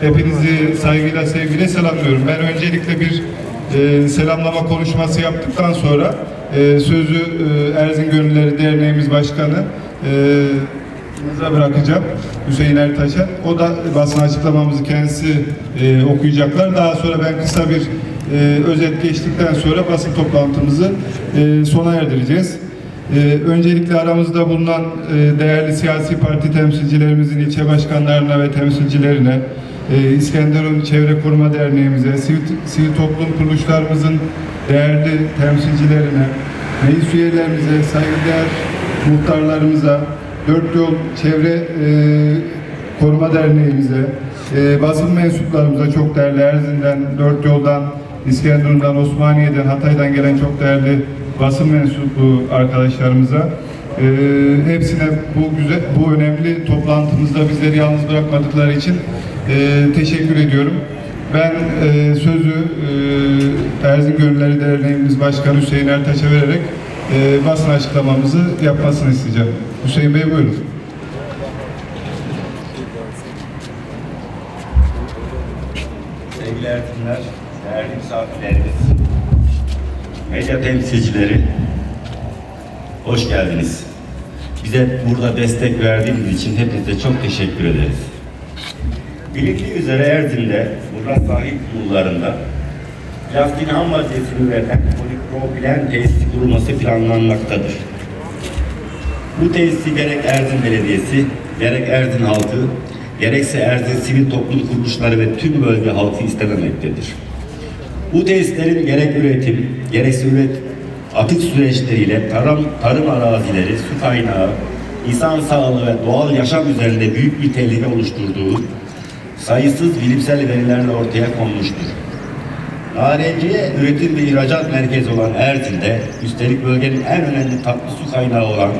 Hepinizi saygıyla sevgiyle selamlıyorum. Ben öncelikle bir e, selamlama konuşması yaptıktan sonra e, sözü e, Erzin Gönülleri Derneğimiz Başkanı e, bırakacağım Hüseyin Ertaş'a. O da basın açıklamamızı kendisi e, okuyacaklar. Daha sonra ben kısa bir e, özet geçtikten sonra basın toplantımızı e, sona erdireceğiz. Ee, öncelikle aramızda bulunan e, değerli siyasi parti temsilcilerimizin ilçe başkanlarına ve temsilcilerine, e, İskenderun Çevre Koruma Derneğimize, sivil, toplum kuruluşlarımızın değerli temsilcilerine, meclis üyelerimize, saygıdeğer muhtarlarımıza, Dört Yol Çevre e, Koruma Derneğimize, basın mensuplarımıza çok değerli Erzin'den, Dört Yoldan, İskenderun'dan, Osmaniye'den, Hatay'dan gelen çok değerli basın mensubu arkadaşlarımıza e, hepsine bu güzel, bu önemli toplantımızda bizleri yalnız bırakmadıkları için e, teşekkür ediyorum. Ben e, sözü e, Erzin Gönülleri Derneğimiz Başkanı Hüseyin Ertaş'a vererek e, basın açıklamamızı yapmasını isteyeceğim. Hüseyin Bey buyurun. Sevgili Ertinler, değerli misafirlerimiz, medya temsilcileri, hoş geldiniz. Bize burada destek verdiğiniz için hepinize çok teşekkür ederiz. Bilindiği üzere Erzin'de, Murat sahil yollarında plastik ham maddesini üreten polipropilen tesisi kurulması planlanmaktadır. Bu tesisi gerek Erzin Belediyesi, gerek Erzin halkı, gerekse Erzin sivil toplum kuruluşları ve tüm bölge halkı istememektedir. Bu tesislerin gerek üretim, gerekse üret, atık süreçleriyle tarım, tarım arazileri, su kaynağı, insan sağlığı ve doğal yaşam üzerinde büyük bir tehlike oluşturduğu sayısız bilimsel verilerle ortaya konmuştur. Narenciye üretim ve ihracat merkezi olan Erzin'de, üstelik bölgenin en önemli tatlı su kaynağı olan,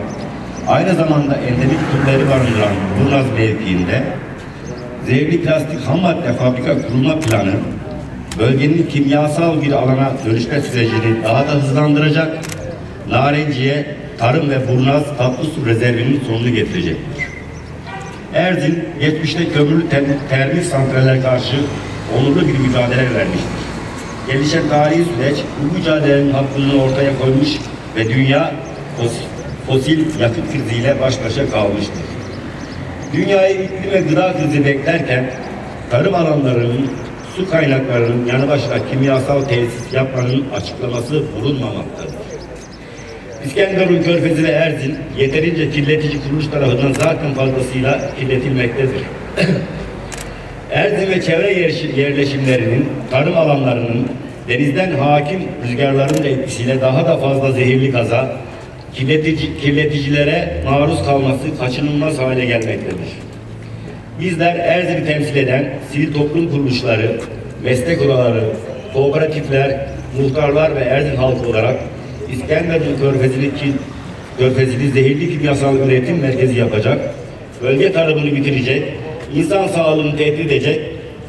aynı zamanda endemik türleri barındıran Burnaz mevkiinde, zehirli plastik ham madde fabrika kurulma planı, bölgenin kimyasal bir alana dönüşme sürecini daha da hızlandıracak, Narenciye, tarım ve Burnaz tatlı su rezervinin sonunu getirecektir. Erzin, geçmişte kömürlü ter termik santraller karşı onurlu bir mücadele vermiştir. Gelişen tarihi süreç bu mücadelenin hakkını ortaya koymuş ve dünya fosil, fosil yakıt kriziyle baş başa kalmıştır. Dünyayı iklim ve gıda krizi beklerken tarım alanlarının, su kaynaklarının yanı başına kimyasal tesis yapmanın açıklaması bulunmamaktadır. İskenderun Körfezi ve Erzin yeterince kirletici kuruluş tarafından zaten fazlasıyla kirletilmektedir. Erzin ve çevre yerleşi- yerleşimlerinin, tarım alanlarının denizden hakim rüzgarların da etkisiyle daha da fazla zehirli gaza, kirletici, kirleticilere maruz kalması kaçınılmaz hale gelmektedir. Bizler Erzin'i temsil eden sivil toplum kuruluşları, meslek odaları, kooperatifler, muhtarlar ve Erzin halkı olarak İskenderun Körfezi'ni, ki, Körfezi'ni zehirli kimyasal üretim merkezi yapacak, bölge tarımını bitirecek, insan sağlığını tehdit edecek,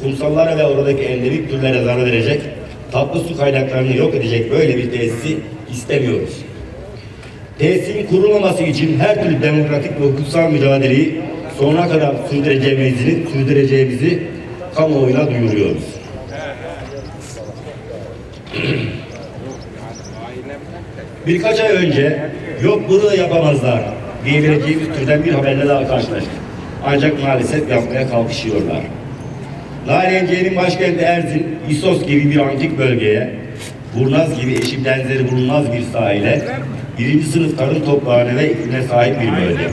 kumsallara ve oradaki endemik türlere zarar verecek, tatlı su kaynaklarını yok edecek böyle bir tesisi istemiyoruz. Tesisin kurulmaması için her türlü demokratik ve hukuksal mücadeleyi sonuna kadar sürdüreceğimizi, sürdüreceğimizi kamuoyuna duyuruyoruz. Birkaç ay önce yok bunu yapamazlar diyebileceğimiz türden bir haberle daha karşılaştık. Ancak maalesef yapmaya kalkışıyorlar. Narenciye'nin başkenti Erzin, İsos gibi bir antik bölgeye, Burnaz gibi eşi benzeri bulunmaz bir sahile, birinci sınıf tarım toprağına ve iklime sahip bir bölge.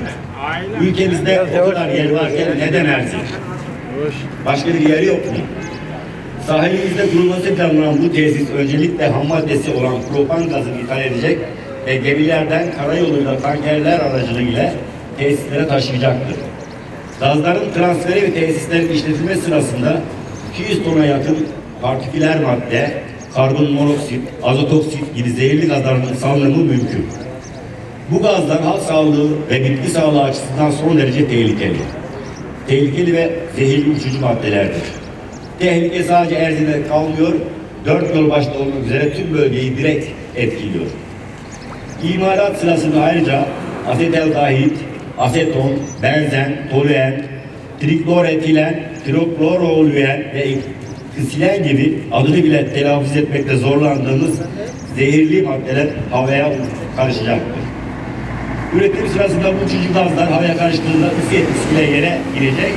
Ülkemizde o kadar yer varken neden Erzin? Başka bir yer yok mu? Sahilimizde kurulması planlanan bu tesis öncelikle ham maddesi olan propan gazını ithal edecek ve gemilerden karayoluyla tankerler aracılığıyla tesislere taşıyacaktır. Gazların transferi ve tesislerin işletilme sırasında 200 tona yakın partiküler madde, karbon monoksit, azotoksit gibi zehirli gazların salınımı mümkün. Bu gazlar halk sağlığı ve bitki sağlığı açısından son derece tehlikeli. Tehlikeli ve zehirli uçucu maddelerdir. Tehlike sadece Erzin'de kalmıyor, dört yol başta olmak üzere tüm bölgeyi direkt etkiliyor. İmalat sırasında ayrıca asetaldehit, aseton, benzen, toluen, trikloretilen, trikloroluyen ve kisilen gibi adını bile telaffuz etmekte zorlandığımız zehirli maddeler havaya karışacaktır. Üretim sırasında bu uçucu gazlar havaya karıştığında ısı etkisiyle yere girecek,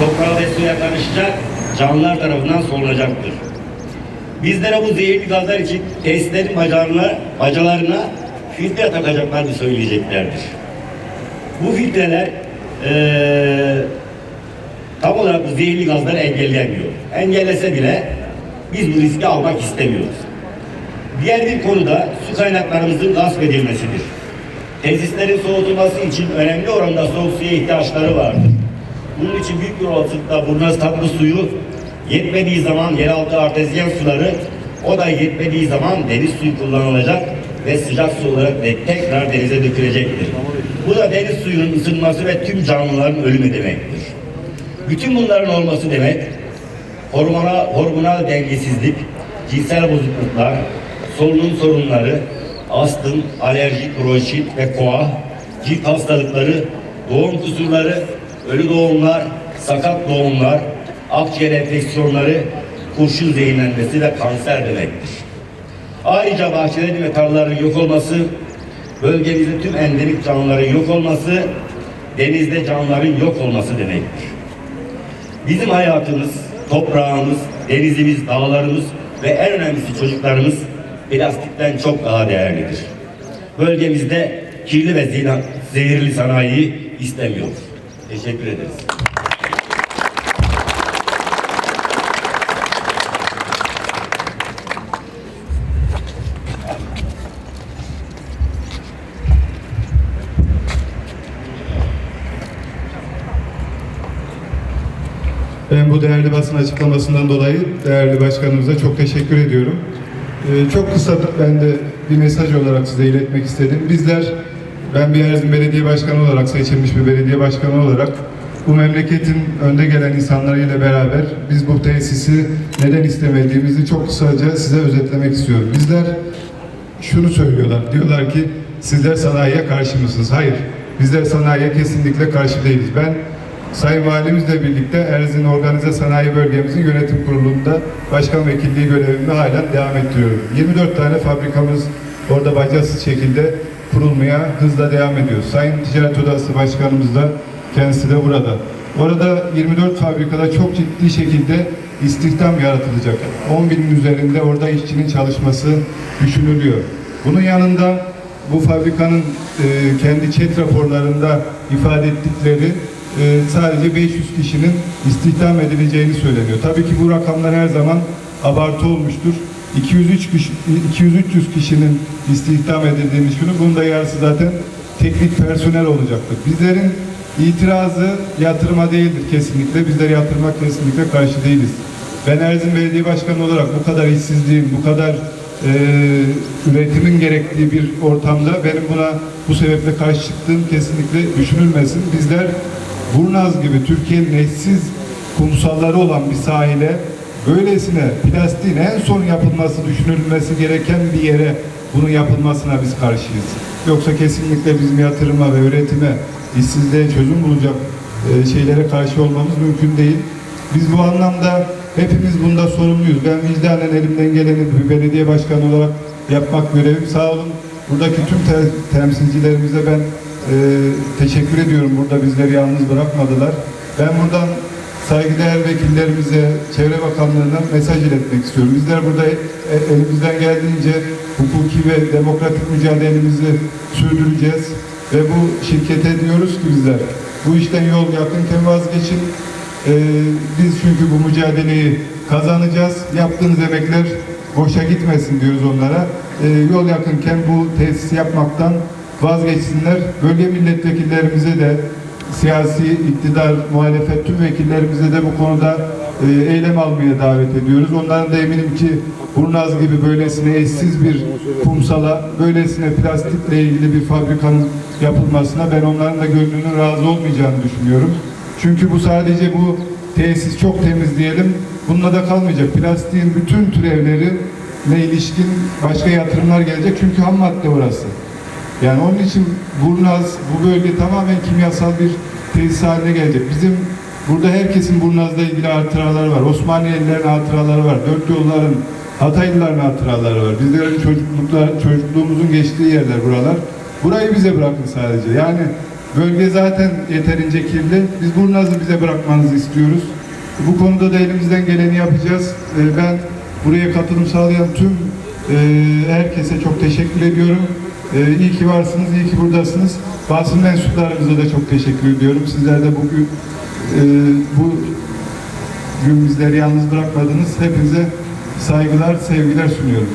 toprağa ve suya karışacak, canlılar tarafından solunacaktır. Bizlere bu zehirli gazlar için tesislerin bacalarına, bacalarına filtre takacaklarını söyleyeceklerdir. Bu filtreler eee tam olarak bu zehirli gazları engelleyemiyor. Engellese bile biz bu riski almak istemiyoruz. Diğer bir konu da su kaynaklarımızın gasp edilmesidir. Tesislerin soğutulması için önemli oranda soğuk suya ihtiyaçları vardır. Bunun için büyük bir olasılıkla Burnaz tatlı suyu yetmediği zaman yeraltı artezyen suları o da yetmediği zaman deniz suyu kullanılacak ve sıcak su olarak de tekrar denize dökülecektir. Bu da deniz suyunun ısınması ve tüm canlıların ölümü demektir. Bütün bunların olması demek hormonal, hormonal dengesizlik, cinsel bozukluklar, solunum sorunları, astım, alerji, bronşit ve koa, cilt hastalıkları, doğum kusurları, ölü doğumlar, sakat doğumlar, akciğer enfeksiyonları, kurşun zehirlenmesi ve kanser demektir. Ayrıca bahçelerin ve tarlaların yok olması, bölgemizde tüm endemik canlıların yok olması, denizde canlıların yok olması demektir. Bizim hayatımız, toprağımız, denizimiz, dağlarımız ve en önemlisi çocuklarımız plastikten çok daha değerlidir. Bölgemizde kirli ve zehirli sanayiyi istemiyoruz. Teşekkür ederiz. Ben bu değerli basın açıklamasından dolayı değerli başkanımıza çok teşekkür ediyorum. Ee, çok kısa ben de bir mesaj olarak size iletmek istedim. Bizler, ben bir Erzin Belediye Başkanı olarak seçilmiş bir belediye başkanı olarak bu memleketin önde gelen insanlarıyla beraber biz bu tesisi neden istemediğimizi çok kısaca size özetlemek istiyorum. Bizler şunu söylüyorlar. Diyorlar ki sizler sanayiye karşı mısınız? Hayır. Bizler sanayiye kesinlikle karşı değiliz. Ben Sayın Valimizle birlikte Erzin Organize Sanayi Bölgemizin yönetim kurulunda başkan vekilliği görevimi halen devam ettiriyorum. 24 tane fabrikamız orada bacasız şekilde kurulmaya hızla devam ediyor. Sayın Ticaret Odası Başkanımız da kendisi de burada. Orada 24 fabrikada çok ciddi şekilde istihdam yaratılacak. 10 binin üzerinde orada işçinin çalışması düşünülüyor. Bunun yanında bu fabrikanın e, kendi chat raporlarında ifade ettikleri e, sadece 500 kişinin istihdam edileceğini söyleniyor. Tabii ki bu rakamlar her zaman abartı olmuştur. 203 kişi, 200-300 kişinin istihdam edildiğini düşünün. Bunun da yarısı zaten teknik personel olacaktır. Bizlerin itirazı yatırıma değildir kesinlikle. Bizler yatırıma kesinlikle karşı değiliz. Ben Erzin Belediye Başkanı olarak bu kadar işsizliğin, bu kadar e, üretimin gerektiği bir ortamda benim buna bu sebeple karşı çıktığım kesinlikle düşünülmesin. Bizler Burnaz gibi Türkiye'nin eşsiz kumsalları olan bir sahile böylesine plastiğin en son yapılması düşünülmesi gereken bir yere bunun yapılmasına biz karşıyız. Yoksa kesinlikle bizim yatırıma ve üretime, işsizliğe çözüm bulacak e, şeylere karşı olmamız mümkün değil. Biz bu anlamda hepimiz bunda sorumluyuz. Ben vicdanen elimden geleni bir belediye başkanı olarak yapmak görevim. Sağ olun. Buradaki tüm te- temsilcilerimize ben e, teşekkür ediyorum. Burada bizleri yalnız bırakmadılar. Ben buradan saygıdeğer vekillerimize, Çevre Bakanlığı'na mesaj iletmek istiyorum. Bizler burada e- elimizden geldiğince hukuki ve demokratik mücadelemizi sürdüreceğiz. Ve bu şirkete diyoruz ki bizler, bu işten yol yakınken vazgeçin. Ee, biz çünkü bu mücadeleyi kazanacağız. Yaptığınız emekler boşa gitmesin diyoruz onlara. Ee, yol yakınken bu tesisi yapmaktan vazgeçsinler. Bölge milletvekillerimize de siyasi, iktidar, muhalefet tüm vekillerimize de bu konuda e, eylem almaya davet ediyoruz. Onların da eminim ki Burnaz gibi böylesine eşsiz bir kumsala, böylesine plastikle ilgili bir fabrikanın yapılmasına ben onların da gönlünün razı olmayacağını düşünüyorum. Çünkü bu sadece bu tesis çok temiz diyelim. Bununla da kalmayacak. Plastiğin bütün türevlerine ilişkin başka yatırımlar gelecek. Çünkü ham madde orası. Yani onun için Burnaz bu bölge tamamen kimyasal bir tesis haline gelecek. Bizim Burada herkesin Burnaz'la ilgili hatıraları var. Osmaniyelilerin hatıraları var. Dört yolların, Hataylıların hatıraları var. Bizlerin çocukluklar, çocukluğumuzun geçtiği yerler buralar. Burayı bize bırakın sadece. Yani bölge zaten yeterince kirli. Biz Burnaz'ı bize bırakmanızı istiyoruz. Bu konuda da elimizden geleni yapacağız. Ee, Ben buraya katılım sağlayan tüm e, herkese çok teşekkür ediyorum. Ee, iyi ki varsınız, iyi ki buradasınız. Basın mensuplarımıza da çok teşekkür ediyorum. Sizler de bugün e, bu gün bizleri yalnız bırakmadınız. Hepinize saygılar, sevgiler sunuyorum.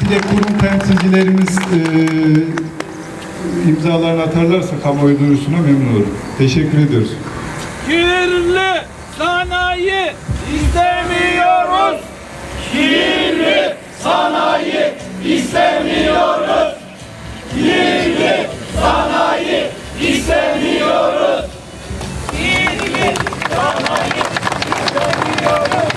Bir de kurum temsilcilerimiz e, imzalarını atarlarsa kamuoyu duyurusuna memnun olurum. Teşekkür ediyoruz. Kirli sanayi istemiyoruz. Kirli sanayi istemiyoruz. Yeni sanayi istemiyoruz. Yeni sanayi istemiyoruz.